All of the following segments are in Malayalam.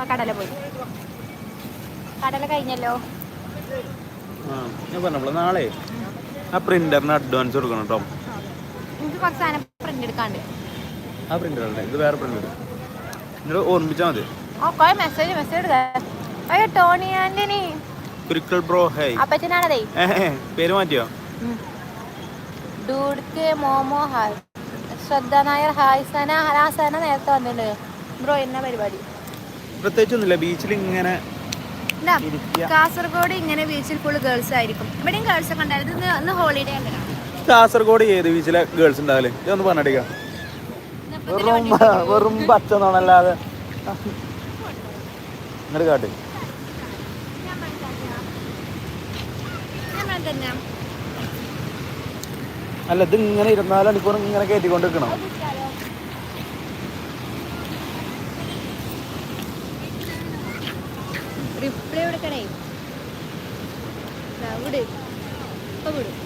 ആ കടല പോയി. കടല കഴിഞ്ഞല്ലോ? ഞാൻ പറഞ്ഞപ്പോൾ നാളെ ആ പ്രിന്ററിന് അഡ്വാൻസ് കൊടുക്കണം കേട്ടോ എനിക്ക് കുറച്ച് സാധനം പ്രിന്റ് എടുക്കാണ്ട്. ആ പ്രിന്റർ അല്ലേ? ഇത് വേറെ പ്രിന്റർ ഓർമ്മിച്ചാൽ മതി. മെസ്സേജ് മെസ്സേജ് അയ്യോ ടോണി ആന്റണി. ബ്രോ ഹൈ അപ്പച്ചനാണതേ. പേര് മാറ്റിയോ? ഡൂഡ്ക്ക് മോമോ ഹായ് ശ്രദ്ധ നായർ ഹായ് സന ഹരാസന സന നേരത്തെ വന്നിട്ടുണ്ട് ബ്രോ എന്ന പരിപാടി? പ്രത്യേകിച്ചൊന്നുമില്ല. ബീച്ചിൽ ഇങ്ങനെ കാസർഗോഡ് ഇങ്ങനെ ബീച്ചിൽ ഫുൾ ഗേൾസ് ആയിരിക്കും. ഇവിടെയും ഗേൾസ് ഒക്കെ ഉണ്ടായിരുന്നു. ഇന്ന് ഇന്ന് ഹോളിഡേ കാസർഗോഡ് ഏത് ബീച്ചിലെ ഗേൾസ് ഉണ്ടാവില്ലേ ഇതൊന്ന് പറഞ്ഞടിക്കാം വെറും വെറും പച്ചന്നോണല്ലാതെ ഇങ്ങോട്ട് കാട്ട്. അല്ല ഇത് ഇങ്ങനെ ഇരുപത്തിനാല് മണിക്കൂർ ഇങ്ങനെ കയറ്റിക്കൊണ്ട് വിട് ഇപ്പൊ വിടും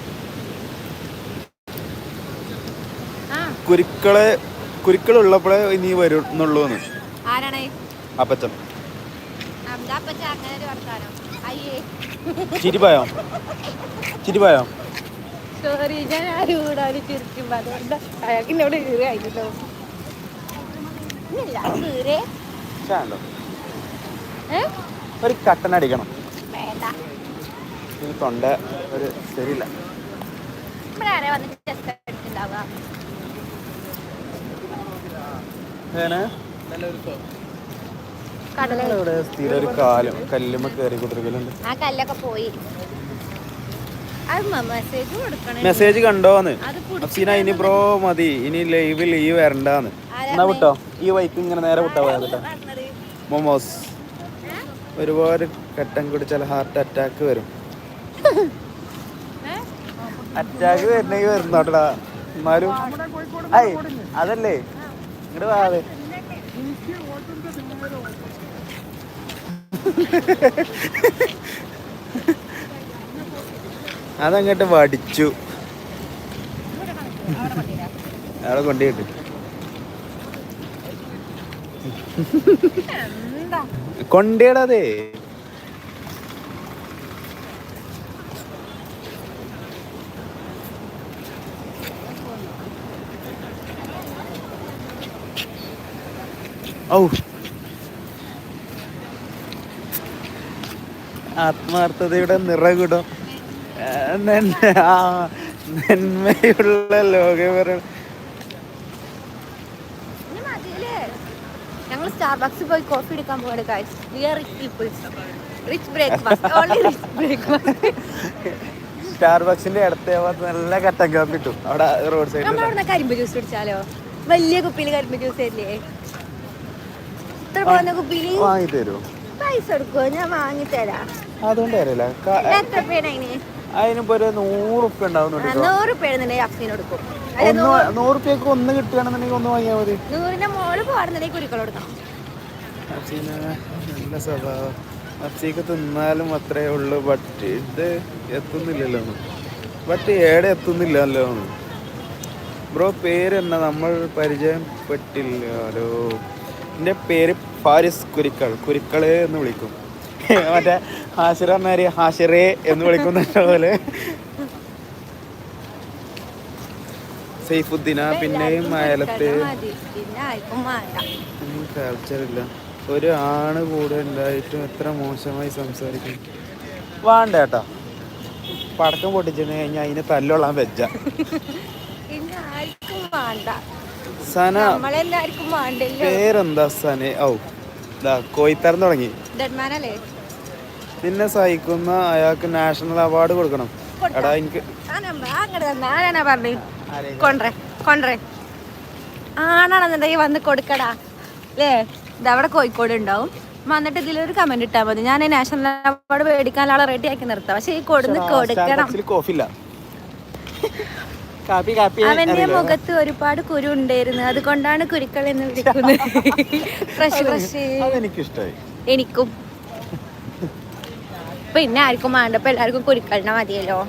കുരുക്കളെ കുരുക്കളുള്ളപ്പോഴേ ഇനി വരുന്നുള്ളൂ എന്ന് ആരാണ്? അപ്പച്ചൻ. ചിരിപ്പായോ ചിരിപ്പായോ സോറി ഞാൻ ആരും കൂടാതെ ചിരിക്കുമ്പോ അതുകൊണ്ട് അയാൾക്ക് എന്നോട് ഒരു കട്ടനടിക്കണം വേണ്ട. ഈ തൊണ്ട ഒരു ശരിയില്ല. ഇവിടെ സ്ഥിരം ഒരു കാലം കല്ലുമ്മ കയറി കുതിരകലുണ്ട് ആ കല്ലൊക്കെ പോയി. മെസ്സേജ് കണ്ടോന്ന് അഫ്സീന ഇനി ബ്രോ മതി. ഇനി ലൈവ് ലീവ് വരണ്ടാന്ന്. എന്നാ വിട്ടോ? ഈ വൈക്ക് ഇങ്ങനെ നേരെ വിട്ടാ പോയത് കേട്ടോ മൊമോസ്. ഒരുപാട് കെട്ടം കുടിച്ചാൽ ഹാർട്ട് അറ്റാക്ക് വരും? അറ്റാക്ക് വരണമെങ്കിൽ വരുന്നോട്ടടാ. എന്നാലും ഐ അതല്ലേ? ഇങ്ങോട്ട് വാവേ അതങ്ങട്ട് വടിച്ചു. അയാളെ കൊണ്ടുപോയിട്ട് എന്താ കൊണ്ടേടതേ ഔ. ആത്മാർത്ഥതയുടെ നിറകുടം. ആ, നന്മ- ആ, നന്മയുള്ള മതിയില്ലേ? ഞങ്ങൾ സ്റ്റാർബക്സിൽ പോയി കോഫി എടുക്കാൻ പോവാണ് guys we are rich peoples rich breakfast only rich breakfast സ്റ്റാർബക്സിന്റെ അടുത്ത നല്ല കട്ടൻ കാപ്പി കിട്ടും. അവിടെ റോഡ് സൈഡിൽ നമ്മൾ അവിടെ കരിമ്പ് ജ്യൂസ് കുടിച്ചാലോ? വലിയ കുപ്പിയിൽ കരിമ്പ് ജ്യൂസ് തരില്ലേ? പോകുന്ന കുപ്പിയിൽ വാങ്ങി തരുമോ പൈസ ഞാൻ വാങ്ങി തരാം അതുകൊണ്ട് തരില്ല എത്ര പേര് അതിന്? അതിനിപ്പോ ഒരു നൂറുപ്യ ഉപ്പ ഉണ്ടാവുന്നുണ്ട് കേട്ടോ. നൂറ് പേരുന്നുണ്ടെങ്കിൽ അഫ്സീന് കൊടുക്കും അല്ല ഒന്ന് കിട്ടുകയാണെന്നുണ്ടെങ്കിൽ ഒന്ന് വാങ്ങിയാൽ മതി. നൂറിന്റെ മോൾ പോടുന്നുണ്ടെങ്കിൽ കുരുക്കൾ കൊടുക്കണം. അഫ്സീന നല്ല സ്വഭാവം. അഫ്സീക്ക് തിന്നാലും അത്രേ ഉള്ളു ബട്ട് ഇത് എത്തുന്നില്ലല്ലോ. ബട്ട് ഏടെ എത്തുന്നില്ലല്ലോ. ബ്രോ പേര് എന്നാ? നമ്മൾ പരിചയപ്പെട്ടില്ലല്ലോ. എന്റെ പേര് ഫാരിസ് കുരിക്കൾ കുരുക്കൾ എന്ന് വിളിക്കും. മറ്റേ ഹാഷിറ പറഞ്ഞാൽ ഹാഷിറേ എന്ന് വിളിക്കുന്ന പോലെ സൈഫുദ്ദീന പിന്നെയും അയലത്ത് ആർക്കും ഒരു ആണ് കൂടെ ഉണ്ടായിട്ടും എത്ര മോശമായി സംസാരിക്കും. വേണ്ട ഏട്ടാ പടക്കം പൊട്ടിച്ചിട്ട് കഴിഞ്ഞാൽ അതിന് തല്ലൊള്ളാൻ വെച്ച വേണ്ട സന. പേരെന്താ സന? ഔ ഇതാ കോയിത്തരം തുടങ്ങി. നിന്നെ സഹിക്കുന്ന അയാൾക്ക് നാഷണൽ അവാർഡ് കൊടുക്കണം. എടാ എനിക്ക് ആണാണെന്നുണ്ടെങ്കിൽ വന്ന് കൊടുക്കടാ. അല്ലേ ഇതവിടെ കോഴിക്കോട് ഉണ്ടാവും. വന്നിട്ട് ഇതിലൊരു കമന്റ് ഇട്ടാൽ മതി. ഞാൻ നാഷണൽ അവാർഡ് മേടിക്കാൻ ആളെ റെഡി ആക്കി നിർത്താം. പക്ഷെ ഈ കൊടുന്ന് കൊടുക്കണം. കോഫി ഇല്ല. കാപ്പി കാപ്പി അവന്റെ മുഖത്ത് ഒരുപാട് കുരു ഉണ്ടായിരുന്നു. അതുകൊണ്ടാണ് കുരുക്കൾ എന്ന് വിളിക്കുന്നത്. എനിക്കും. പിന്നെ ആർക്കും വേണ്ടപ്പോ എല്ലാവർക്കും കുരുക്കളിനെ മതിയല്ലോ.